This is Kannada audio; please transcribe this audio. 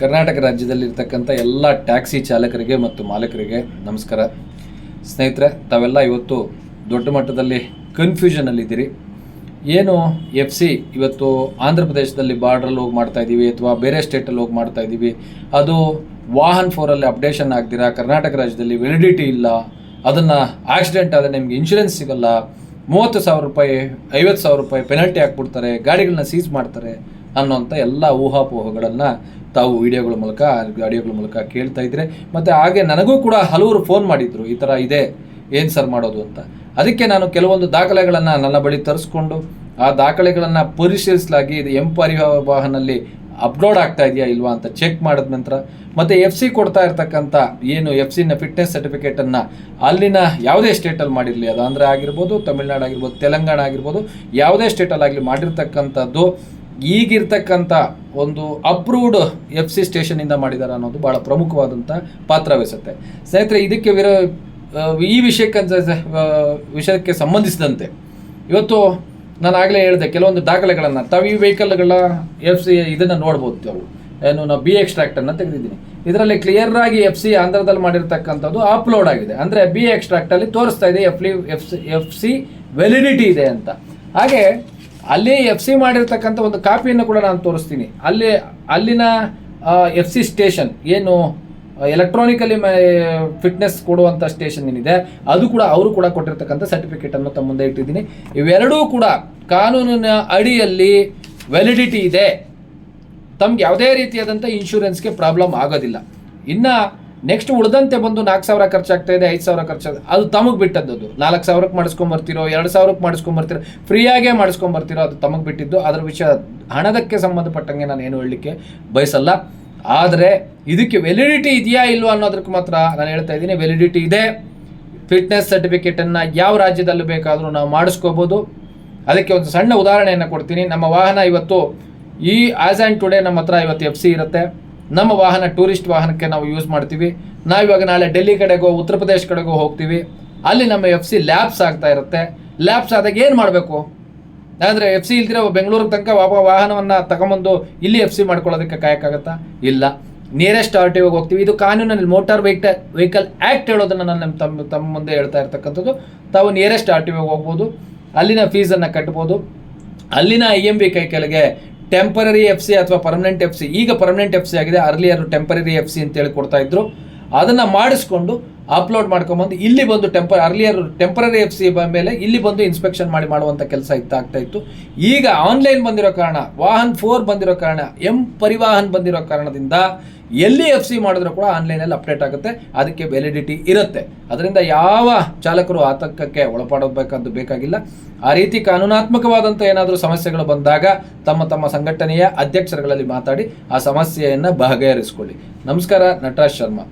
ಕರ್ನಾಟಕ ರಾಜ್ಯದಲ್ಲಿರ್ತಕ್ಕಂಥ ಎಲ್ಲ ಟ್ಯಾಕ್ಸಿ ಚಾಲಕರಿಗೆ ಮತ್ತು ಮಾಲಕರಿಗೆ ನಮಸ್ಕಾರ. ಸ್ನೇಹಿತರೆ, ತಾವೆಲ್ಲ ಇವತ್ತು ದೊಡ್ಡ ಮಟ್ಟದಲ್ಲಿ ಕನ್ಫ್ಯೂಷನಲ್ಲಿದ್ದೀರಿ ಏನು ಎಫ್ ಸಿ ಇವತ್ತು ಆಂಧ್ರ ಪ್ರದೇಶದಲ್ಲಿ ಬಾರ್ಡ್ರಲ್ಲಿ ಹೋಗಿ ಮಾಡ್ತಾ ಇದ್ದೀವಿ ಅಥವಾ ಬೇರೆ ಸ್ಟೇಟಲ್ಲಿ ಹೋಗಿ ಮಾಡ್ತಾ ಇದ್ದೀವಿ? ಅದು ವಾಹನ್ ಫೋರಲ್ಲಿ ಅಪ್ಡೇಷನ್ ಆಗ್ದಿರಾ? ಕರ್ನಾಟಕ ರಾಜ್ಯದಲ್ಲಿ ವ್ಯಾಲಿಡಿಟಿ ಇಲ್ಲ. ಅದನ್ನು ಆಕ್ಸಿಡೆಂಟ್ ಆದರೆ ನಿಮಗೆ ಇನ್ಶೂರೆನ್ಸ್ ಸಿಗಲ್ಲ. ಮೂವತ್ತು ಸಾವಿರ ರೂಪಾಯಿ, ಐವತ್ತು ಸಾವಿರ ರೂಪಾಯಿ ಪೆನಲ್ಟಿ ಹಾಕ್ಬಿಡ್ತಾರೆ. ಗಾಡಿಗಳನ್ನ ಸೀಸ್ ಮಾಡ್ತಾರೆ ಅನ್ನೋಂಥ ಎಲ್ಲ ಊಹಾಪೋಹಗಳನ್ನು ತಾವು ವಿಡಿಯೋಗಳ ಮೂಲಕ, ಆಡಿಯೋಗಳ ಮೂಲಕ ಕೇಳ್ತಾ ಇದ್ರೆ, ಮತ್ತು ಹಾಗೆ ನನಗೂ ಕೂಡ ಹಲವರು ಫೋನ್ ಮಾಡಿದ್ರು, ಈ ಥರ ಇದೆ, ಏನು ಸರ್ ಮಾಡೋದು ಅಂತ. ಅದಕ್ಕೆ ನಾನು ಕೆಲವೊಂದು ದಾಖಲೆಗಳನ್ನು ನನ್ನ ಬಳಿ ತರಿಸ್ಕೊಂಡು, ಆ ದಾಖಲೆಗಳನ್ನು ಪರಿಶೀಲಿಸಲಾಗಿ ಇದು ಎಂ ಪರಿವಾಹನಲ್ಲಿ ಅಪ್ಲೋಡ್ ಆಗ್ತಾ ಇದೆಯಾ ಇಲ್ವಾ ಅಂತ ಚೆಕ್ ಮಾಡಿದ ನಂತರ, ಮತ್ತೆ ಎಫ್ ಸಿ ಕೊಡ್ತಾ ಇರ್ತಕ್ಕಂಥ ಏನು ಎಫ್ ಸಿನ ಫಿಟ್ನೆಸ್ ಸರ್ಟಿಫಿಕೇಟನ್ನು ಅಲ್ಲಿನ ಯಾವುದೇ ಸ್ಟೇಟಲ್ಲಿ ಮಾಡಿರಲಿ, ಅದು ಆಂಧ್ರ ಆಗಿರ್ಬೋದು, ತಮಿಳ್ನಾಡು ಆಗಿರ್ಬೋದು, ತೆಲಂಗಾಣ ಆಗಿರ್ಬೋದು, ಯಾವುದೇ ಸ್ಟೇಟಲ್ಲಿ ಆಗಲಿ ಮಾಡಿರ್ತಕ್ಕಂಥದ್ದು ಈಗಿರ್ತಕ್ಕಂಥ ಒಂದು ಅಪ್ರೂವ್ಡ್ ಎಫ್ ಸಿ ಸ್ಟೇಷನಿಂದ ಮಾಡಿದ್ದಾರೆ ಅನ್ನೋದು ಭಾಳ ಪ್ರಮುಖವಾದಂಥ ಪಾತ್ರ ವಹಿಸುತ್ತೆ ಸ್ನೇಹಿತರೆ, ಇದಕ್ಕೆ ವಿರ ಈ ವಿಷಯಕ್ಕೆ ವಿಷಯಕ್ಕೆ ಸಂಬಂಧಿಸಿದಂತೆ ಇವತ್ತು ನಾನು ಆಗಲೇ ಹೇಳಿದೆ, ಕೆಲವೊಂದು ದಾಖಲೆಗಳನ್ನು, ತಾವು ಈ ವೆಹಿಕಲ್ಗಳ ಎಫ್ ಸಿ ಇದನ್ನು ನೋಡ್ಬೋದು ತಾವು. ಏನು, ನಾವು ಬಿ ಎಕ್ಸ್ಟ್ರಾಕ್ಟನ್ನು ತೆಗೆದಿದ್ದೀನಿ. ಇದರಲ್ಲಿ ಕ್ಲಿಯರ್ ಆಗಿ ಎಫ್ ಸಿ ಆಂಧ್ರದಲ್ಲಿ ಮಾಡಿರ್ತಕ್ಕಂಥದ್ದು ಅಪ್ಲೋಡ್ ಆಗಿದೆ. ಅಂದರೆ ಬಿ ಎಕ್ಸ್ಟ್ರಾಕ್ಟಲ್ಲಿ ತೋರಿಸ್ತಾ ಇದೆ ಎಫ್ ಲಿ F C F C validity ಇದೆ ಅಂತ. ಹಾಗೆ ಅಲ್ಲಿ ಎಫ್ ಸಿ ಮಾಡಿರ್ತಕ್ಕಂಥ ಒಂದು ಕಾಪಿಯನ್ನು ಕೂಡ ನಾನು ತೋರಿಸ್ತೀನಿ. ಅಲ್ಲಿ, ಅಲ್ಲಿನ ಎಫ್ ಸಿ ಸ್ಟೇಷನ್, ಏನು, ಎಲೆಕ್ಟ್ರಾನಿಕಲಿ ಫಿಟ್ನೆಸ್ ಕೊಡುವಂಥ ಸ್ಟೇಷನ್ ಏನಿದೆ, ಅದು ಕೂಡ ಅವರು ಕೂಡ ಕೊಟ್ಟಿರ್ತಕ್ಕಂಥ ಸರ್ಟಿಫಿಕೇಟನ್ನು ತಮ್ಮ ಮುಂದೆ ಇಟ್ಟಿದ್ದೀನಿ. ಇವೆರಡೂ ಕೂಡ ಕಾನೂನಿನ ಅಡಿಯಲ್ಲಿ ವ್ಯಾಲಿಡಿಟಿ ಇದೆ. ತಮ್ಗೆ ಯಾವುದೇ ರೀತಿಯಾದಂಥ ಇನ್ಶೂರೆನ್ಸ್ಗೆ ಪ್ರಾಬ್ಲಮ್ ಆಗೋದಿಲ್ಲ. ಇನ್ನು ನೆಕ್ಸ್ಟ್ ಉಳಿದಂತೆ ಬಂದು ನಾಲ್ಕು ಸಾವಿರ ಖರ್ಚಾಗ್ತಾ ಇದೆ, ಐದು ಸಾವಿರ ಖರ್ಚಾಗ ಅದು ತಮಗೆ ಬಿಟ್ಟದ್ದು ಅದು ನಾಲ್ಕು ಸಾವಿರಕ್ಕೆ ಮಾಡಿಸ್ಕೊಂಬರ್ತಿರೋ ಎರಡು ಸಾವಿರಕ್ಕೆ ಮಾಡಿಸ್ಕೊಂಬರ್ತಿರೋ ಫ್ರೀಯಾಗೇ ಮಾಡಿಸ್ಕೊಂಬರ್ತಿರೋ ಅದು ತಮಗೆ ಬಿಟ್ಟಿದ್ದು. ಅದರ ವಿಷಯ ಹಣದಕ್ಕೆ ಸಂಬಂಧಪಟ್ಟಂಗೆ ನಾನು ಏನು ಹೇಳಲಿಕ್ಕೆ ಬಯಸಲ್ಲ. ಆದರೆ ಇದಕ್ಕೆ ವ್ಯಾಲಿಡಿಟಿ ಇದೆಯಾ ಇಲ್ವಾ ಅನ್ನೋದಕ್ಕೆ ಮಾತ್ರ ನಾನು ಹೇಳ್ತಾ ಇದ್ದೀನಿ. ವ್ಯಾಲಿಡಿಟಿ ಇದೆ. ಫಿಟ್ನೆಸ್ ಸರ್ಟಿಫಿಕೇಟನ್ನು ಯಾವ ರಾಜ್ಯದಲ್ಲೂ ಬೇಕಾದರೂ ನಾವು ಮಾಡಿಸ್ಕೋಬೋದು. ಅದಕ್ಕೆ ಒಂದು ಸಣ್ಣ ಉದಾಹರಣೆಯನ್ನು ಕೊಡ್ತೀನಿ. ನಮ್ಮ ವಾಹನ ಇವತ್ತು ಈ ಆ್ಯಸ್ ಆ್ಯಂಡ್ ಟುಡೇ ನಮ್ಮ ಹತ್ರ ಇವತ್ತು ಎಫ್ ಸಿ ಇರುತ್ತೆ. ನಮ್ಮ ವಾಹನ, ಟೂರಿಸ್ಟ್ ವಾಹನಕ್ಕೆ ನಾವು ಯೂಸ್ ಮಾಡ್ತೀವಿ. ನಾವಿವಾಗ ನಾಳೆ ಡೆಲ್ಲಿ ಕಡೆಗೋ, ಉತ್ತರ ಪ್ರದೇಶ ಕಡೆಗೋ ಹೋಗ್ತೀವಿ. ಅಲ್ಲಿ ನಮ್ಮ ಎಫ್ ಸಿ ಲ್ಯಾಬ್ಸ್ ಆಗ್ತಾ ಇರುತ್ತೆ. ಲ್ಯಾಬ್ಸ್ ಆದಾಗ ಏನು ಮಾಡಬೇಕು? ಅಂದರೆ ಎಫ್ ಸಿ ಇಲ್ದಿರೋ ಬೆಂಗಳೂರಿಗೆ ತನಕ ವಾಪ ವಾಹನವನ್ನು ತಗೊಂಬಂದು ಇಲ್ಲಿ ಎಫ್ ಸಿ ಮಾಡ್ಕೊಳ್ಳೋದಕ್ಕೆ ಕಾಯಕ್ಕಾಗತ್ತಾ? ಇಲ್ಲ. ನಿಯರೆಸ್ಟ್ ಆರ್ ಟಿ ಹೋಗ್ತೀವಿ. ಇದು ಕಾನೂನಲ್ಲಿ ಮೋಟಾರ್ ವೆಹಿಕಲ್ ವೆಹಿಕಲ್ ಆ್ಯಕ್ಟ್ ಹೇಳೋದನ್ನು ನಾನು ನಮ್ಮ ತಮ್ಮ ತಮ್ಮ ಮುಂದೆ ಹೇಳ್ತಾ ಇರ್ತಕ್ಕಂಥದ್ದು. ತಾವು ನಿಯರೆಸ್ಟ್ ಆರ್ ಟಿ ಹೋಗ್ಬೋದು. ಅಲ್ಲಿನ ಫೀಸನ್ನು ಕಟ್ಬೋದು. ಅಲ್ಲಿನ ಐ ಎಂ ಬಿ ಕೈ ಕೆಳಗೆ ಟೆಂಪರರಿ ಎಫ್ ಸಿ ಅಥವಾ ಪರ್ಮನೆಂಟ್ ಎಫ್ ಸಿ ಈಗ ಪರ್ಮನೆಂಟ್ ಎಫ್ ಸಿ ಆಗಿದೆ. ಅರ್ಲಿಯರ್ ಟೆಂಪರರಿ ಎಫ್ ಸಿ ಅಂತೇಳಿ ಕೊಡ್ತಾ ಇದ್ರು. ಅದನ್ನು ಮಾಡಿಸ್ಕೊಂಡು ಅಪ್ಲೋಡ್ ಮಾಡ್ಕೊಂಬಂದು ಇಲ್ಲಿ ಬಂದು temper earlier temporary F C ಮೇಲೆ ಇಲ್ಲಿ ಬಂದು ಇನ್ಸ್ಪೆಕ್ಷನ್ ಮಾಡಿ ಮಾಡುವಂಥ ಕೆಲಸ ಇತ್ತು ಆಗ್ತಾ ಇತ್ತು. ಈಗ ಆನ್ಲೈನ್ ಬಂದಿರೋ ಕಾರಣ, ವಾಹನ್ ಫೋರ್ ಬಂದಿರೋ ಕಾರಣ ಎಂ ಪರಿವಾಹನ್ ಬಂದಿರೋ ಕಾರಣದಿಂದ ಎಲ್ಲಿ ಎಫ್ ಸಿ ಮಾಡಿದ್ರು ಕೂಡ ಆನ್ಲೈನಲ್ಲಿ ಅಪ್ಡೇಟ್ ಆಗುತ್ತೆ. ಅದಕ್ಕೆ ವ್ಯಾಲಿಡಿಟಿ ಇರುತ್ತೆ. ಅದರಿಂದ ಯಾವ ಚಾಲಕರು ಆತಂಕಕ್ಕೆ ಒಳಪಡಬೇಕಂತ ಬೇಕಾಗಿಲ್ಲ. ಆ ರೀತಿ ಕಾನೂನಾತ್ಮಕವಾದಂಥ ಏನಾದರೂ ಸಮಸ್ಯೆಗಳು ಬಂದಾಗ ತಮ್ಮ ತಮ್ಮ ಸಂಘಟನೆಯ ಅಧ್ಯಕ್ಷರುಗಳಲ್ಲಿ ಮಾತಾಡಿ, ಆ ಸಮಸ್ಯೆಯನ್ನು ಬಗೆಹರಿಸಿಕೊಳ್ಳಿ. ನಮಸ್ಕಾರ, ನಟರಾಜ್ ಶರ್ಮಾ.